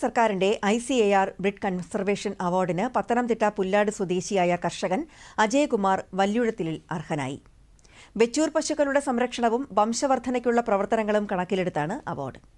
സർക്കാരിന്റെ I C A R breed conservation അവാർഡിന് പത്തനംതിട്ട പുല്ലാട് സ്വദേശിയായ കർഷകൻ അജയകുമാർ വല്യുഴത്തിലിൽ അർഹനായി. വെച്ചൂർ പശുക്കളുടെ സംരക്ഷണവും വംശവർദ്ധനയ്ക്കുള്ള പ്രവർത്തനങ്ങളും കണക്കിലെടുത്താണ് അവാർഡ്.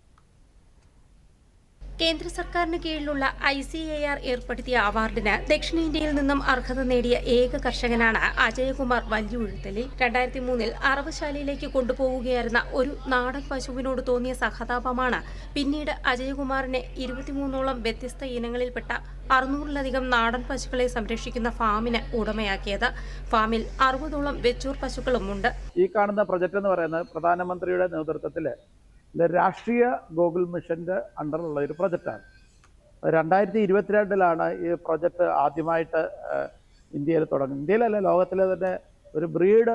കേന്ദ്ര സർക്കാരിന് കീഴിലുള്ള ഐ സി എ ആർ ഏർപ്പെടുത്തിയ അവാർഡിന് ദക്ഷിണേന്ത്യയിൽ നിന്നും അർഹത നേടിയ ഏക കർഷകനാണ് അജയകുമാർ വല്യുഴുത്തലിൽ രണ്ടായിരത്തി മൂന്നിൽ അറവശാലയിലേക്ക് കൊണ്ടുപോവുകയായിരുന്ന ഒരു നാടൻ പശുവിനോട് തോന്നിയ സഹതാപമാണ് പിന്നീട് അജയകുമാറിനെ ഇരുപത്തിമൂന്നോളം വ്യത്യസ്ത ഇനങ്ങളിൽപ്പെട്ട അറുന്നൂറിലധികം നാടൻ പശുക്കളെ സംരക്ഷിക്കുന്ന ഫാമിന് ഉടമയാക്കിയത്. ഫാമിൽ അറുപതോളം വെച്ചൂർ പശുക്കളുമുണ്ട്. ഈ കാണുന്ന പ്രോജക്റ്റ് എന്ന് പറയുന്നത് പ്രധാനമന്ത്രിയുടെ നേതൃത്വത്തിൽ രാഷ്ട്രീയ ഗോകുൽ മിഷന്റെ അണ്ടറിലുള്ള ഒരു പ്രൊജക്റ്റാണ്. രണ്ടായിരത്തി ഇരുപത്തിരണ്ടിലാണ് ഈ പ്രൊജക്റ്റ് ആദ്യമായിട്ട് ഇന്ത്യയിൽ തുടങ്ങുന്നത്. ഇന്ത്യയിലല്ല ലോകത്തിലെ തന്നെ ഒരു ബ്രീഡ്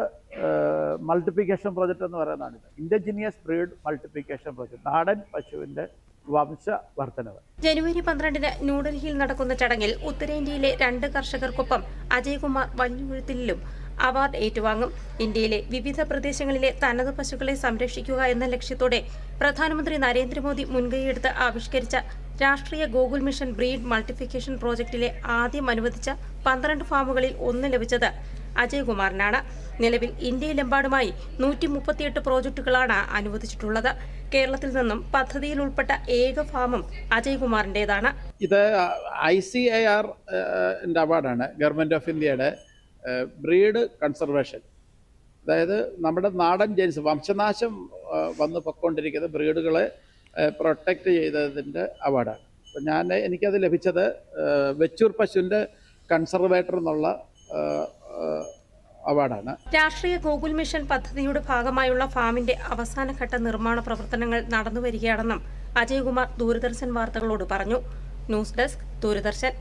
മൾട്ടിപ്ലിക്കേഷൻ പ്രൊജക്റ്റ് എന്ന് പറയുന്നതാണ് ഇൻഡജിനിയസ് ബ്രീഡ് മൾട്ടിപ്ലിക്കേഷൻ പ്രൊജക്റ്റ് നാടൻ പശുവിന്റെ വംശവർദ്ധനവ്. ജനുവരി പന്ത്രണ്ടിന് ന്യൂഡൽഹിയിൽ നടക്കുന്ന ചടങ്ങിൽ ഉത്തരേന്ത്യയിലെ രണ്ട് കർഷകർക്കൊപ്പം അജയ്കുമാർ വല്യുഴുത്തിലും അവാർഡ് ഏറ്റുവാങ്ങും. ഇന്ത്യയിലെ വിവിധ പ്രദേശങ്ങളിലെ തനത് പശുക്കളെ സംരക്ഷിക്കുക എന്ന ലക്ഷ്യത്തോടെ പ്രധാനമന്ത്രി നരേന്ദ്രമോദി മുൻകൈയെടുത്ത് ആവിഷ്കരിച്ച Rashtriya Gokul mission breed multiplication പ്രോജക്റ്റിലെ ആദ്യം അനുവദിച്ച പന്ത്രണ്ട് ഫാമുകളിൽ ഒന്ന് ലഭിച്ചത് അജയ്കുമാറിനാണ്. നിലവിൽ ഇന്ത്യയിലെമ്പാടുമായി നൂറ്റി മുപ്പത്തിയെട്ട് പ്രോജക്റ്റുകളാണ് അനുവദിച്ചിട്ടുള്ളത്. കേരളത്തിൽ നിന്നും പദ്ധതിയിൽ ഉൾപ്പെട്ട ഏക ഫാമും അജയ്കുമാറിന്റെതാണ് ഇത് ഐ സി ഐ ആർ അവാർഡാണ് ഗവൺമെന്റ് ഓഫ് ഇന്ത്യയുടെ ബ്രീഡ് കൺസർവേഷൻ. അതായത് നമ്മുടെ നാടൻ ജനിച്ച് വംശനാശം വന്ന് പൊക്കൊണ്ടിരിക്കുന്ന ബ്രീഡുകളെ പ്രൊട്ടക്റ്റ് ചെയ്തതിന്റെ അവാർഡാണ്. അപ്പം ഞാൻ എനിക്കത് ലഭിച്ചത് വെച്ചൂർ പശുവിന്റെ കൺസർവേറ്റർ എന്നുള്ള അവാർഡാണ്. രാഷ്ട്രീയ ഗോകുൽ മിഷൻ പദ്ധതിയുടെ ഭാഗമായുള്ള ഫാമിന്റെ അവസാനഘട്ട നിർമ്മാണ പ്രവർത്തനങ്ങൾ നടന്നുവരികയാണെന്നും അജയ്കുമാർ ദൂരദർശൻ വാർത്തകളോട് പറഞ്ഞു. News desk Doordarshan.